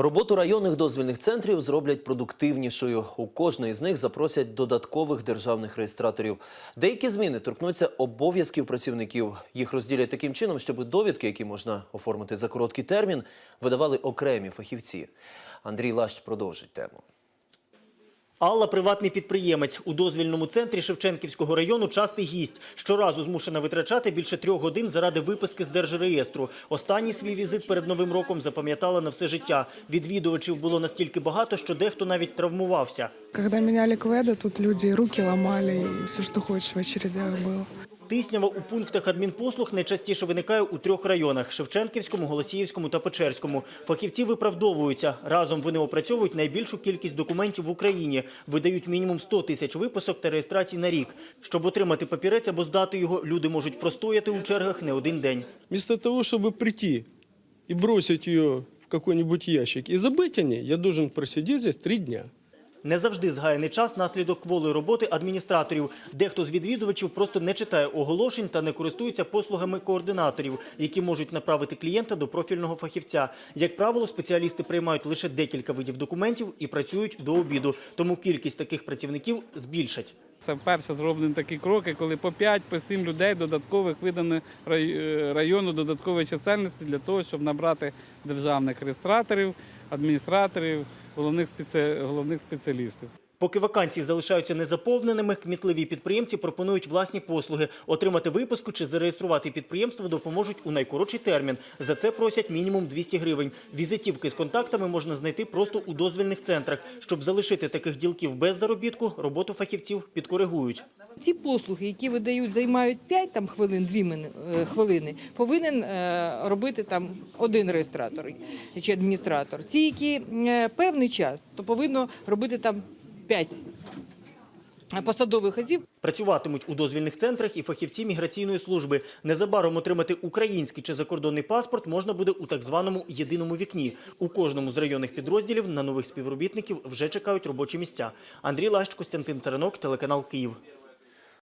Роботу районних дозвільних центрів зроблять продуктивнішою. У кожної з них запросять додаткових державних реєстраторів. Деякі зміни торкнуться обов'язків працівників. Їх розділять таким чином, щоб довідки, які можна оформити за короткий термін, видавали окремі фахівці. Андрій Лащ продовжить тему. Алла – приватний підприємець. У дозвільному центрі Шевченківського району частий гість. Щоразу змушена витрачати більше трьох годин заради виписки з держреєстру. Останній свій візит перед Новим роком запам'ятала на все життя. Відвідувачів було настільки багато, що дехто навіть травмувався. Когда міняли кведи, тут люди руки ламали, і все, що хочеш в очередях было. Тиснява у пунктах адмінпослуг найчастіше виникає у трьох районах – Шевченківському, Голосіївському та Печерському. Фахівці виправдовуються. Разом вони опрацьовують найбільшу кількість документів в Україні. Видають мінімум 100 тисяч виписок та реєстрацій на рік. Щоб отримати папірець або здати його, люди можуть простояти у чергах не один день. Вместо того, чтобы прийти и бросить ее в какой-нибудь ящик и забыть о я должен просидеть здесь три дня. Не завжди згаяний час – наслідок кволої роботи адміністраторів. Дехто з відвідувачів просто не читає оголошень та не користується послугами координаторів, які можуть направити клієнта до профільного фахівця. Як правило, спеціалісти приймають лише декілька видів документів і працюють до обіду. Тому кількість таких працівників збільшать. Це вперше зроблені такі кроки, коли по 5 по 7 людей додаткових видано е, району додаткової чисельності для того, щоб набрати державних реєстраторів, адміністраторів, головних спеціалістів. Поки вакансії залишаються незаповненими, кмітливі підприємці пропонують власні послуги. Отримати виписку чи зареєструвати підприємство допоможуть у найкоротший термін. За це просять мінімум 200 гривень. Візитівки з контактами можна знайти просто у дозвільних центрах. Щоб залишити таких ділків без заробітку, роботу фахівців підкоригують. Ці послуги, які видають, займають 5 там, хвилин, 2 мини- е, хвилини, повинен е, робити там один реєстратор чи адміністратор. Ці, які е, певний час, то повинно робити там 5 посадових азів. Працюватимуть у дозвільних центрах і фахівці міграційної служби. Незабаром отримати український чи закордонний паспорт можна буде у так званому єдиному вікні. У кожному з районних підрозділів на нових співробітників вже чекають робочі місця. Андрій Лащ, Костянтин Царинок, телеканал Київ.